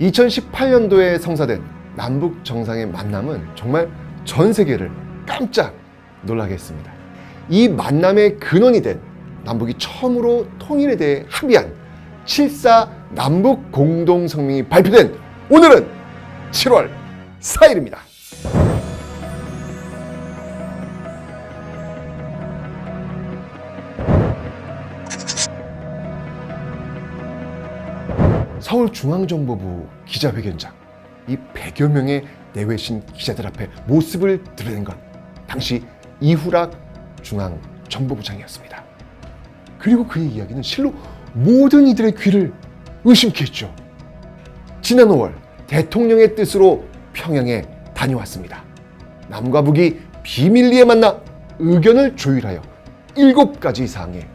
2018년도에 성사된 남북 정상의 만남은 정말 전 세계를 깜짝 놀라게 했습니다. 이 만남의 근원이 된 남북이 처음으로 통일에 대해 합의한 7.4 남북 공동성명이 발표된 오늘은 7월 4일입니다. 서울중앙정보부 기자회견장 이 100여 명의 내외신 기자들 앞에 모습을 드러낸 건 당시 이후락 중앙정보부장이었습니다. 그리고 그의 이야기는 실로 모든 이들의 귀를 의심케 했죠. 지난 5월 대통령의 뜻으로 평양에 다녀왔습니다. 남과 북이 비밀리에 만나 의견을 조율하여 7가지 사항에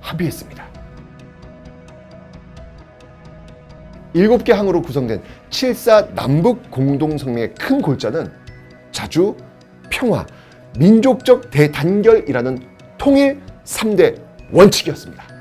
합의했습니다. 일곱 개 항으로 구성된 7.4 남북 공동성명의 큰 골자는 자주, 평화, 민족적 대단결이라는 통일 3대 원칙이었습니다.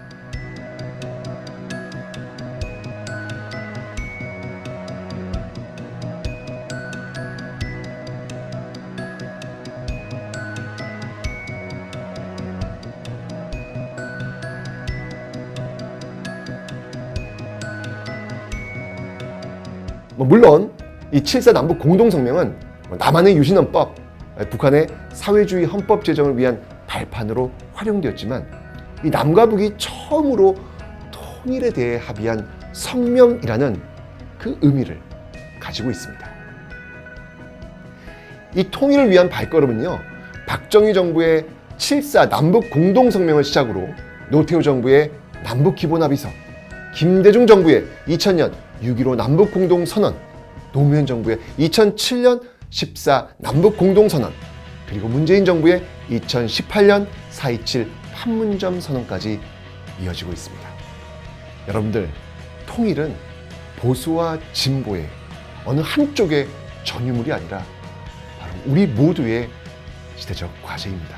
뭐 물론 이 7사 남북 공동성명은 뭐 남한의 유신헌법, 북한의 사회주의 헌법 제정을 위한 발판으로 활용되었지만 이 남과 북이 처음으로 통일에 대해 합의한 성명이라는 그 의미를 가지고 있습니다. 이 통일을 위한 발걸음은요, 박정희 정부의 7사 남북 공동성명을 시작으로 노태우 정부의 남북 기본합의서, 김대중 정부의 2000년 6.15 남북 공동선언, 노무현 정부의 2007년 14 남북 공동선언, 그리고 문재인 정부의 2018년 4.27 판문점 선언까지 이어지고 있습니다. 여러분들, 통일은 보수와 진보의 어느 한쪽의 전유물이 아니라 바로 우리 모두의 시대적 과제입니다.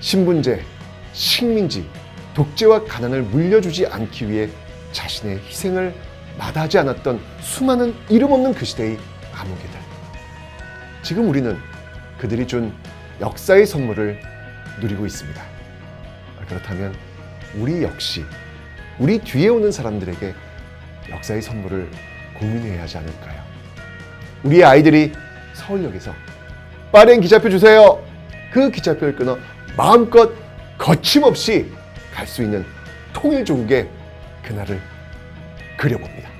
신분제, 식민지, 독재와 가난을 물려주지 않기 위해 자신의 희생을 마다하지 않았던 수많은 이름 없는 그 시대의 암흑이들. 지금 우리는 그들이 준 역사의 선물을 누리고 있습니다. 그렇다면 우리 역시 우리 뒤에 오는 사람들에게 역사의 선물을 고민해야 하지 않을까요? 우리의 아이들이 서울역에서 빠른 기차표 주세요. 그 기차표를 끊어 마음껏 거침없이 갈 수 있는 통일 조국의 그날을 그려봅니다.